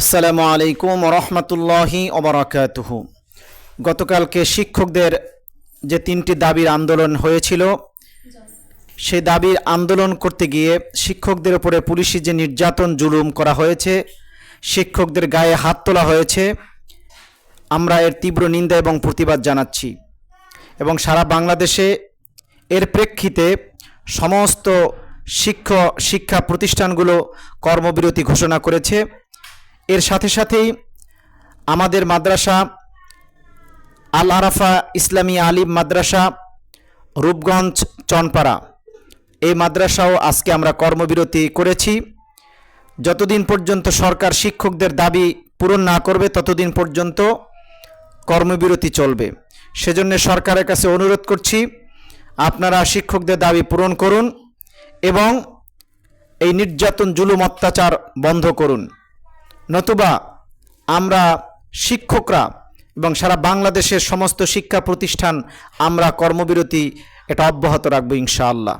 আসসালামু আলাইকুম রহমতুল্লাহি ওবরাকাতুহ। গতকালকে শিক্ষকদের যে তিনটি দাবির আন্দোলন হয়েছিল, সেই দাবির আন্দোলন করতে গিয়ে শিক্ষকদের উপরে পুলিশি যে নির্যাতন জুলুম করা হয়েছে, শিক্ষকদের গায়ে হাত তোলা হয়েছে, আমরা এর তীব্র নিন্দা এবং প্রতিবাদ জানাচ্ছি। এবং সারা বাংলাদেশে এর প্রেক্ষিতে সমস্ত শিক্ষ শিক্ষা প্রতিষ্ঠানগুলো কর্মবিরতি ঘোষণা করেছে। এর সাথে সাথেই আমাদের মাদ্রাসা আল আরাফা ইসলামী আলিম মাদ্রাসা রূপগঞ্জ চনপাড়া। এই মাদ্রাসাও আজকে আমরা কর্মবিরতি করেছি। যতদিন পর্যন্ত সরকার শিক্ষকদের দাবি পূরণ না করবে, ততদিন পর্যন্ত কর্মবিরতি চলবে। সেজন্য সরকারের কাছে অনুরোধ করছি, আপনারা শিক্ষকদের দাবি পূরণ করুন এবং এই নির্যাতন, জুলুম, অত্যাচার বন্ধ করুন। নতুবা আমরা শিক্ষকরা এবং সারা বাংলাদেশের সমস্ত শিক্ষা প্রতিষ্ঠান আমরা কর্মবিরতি এটা অব্যাহত রাখব ইনশাআল্লাহ।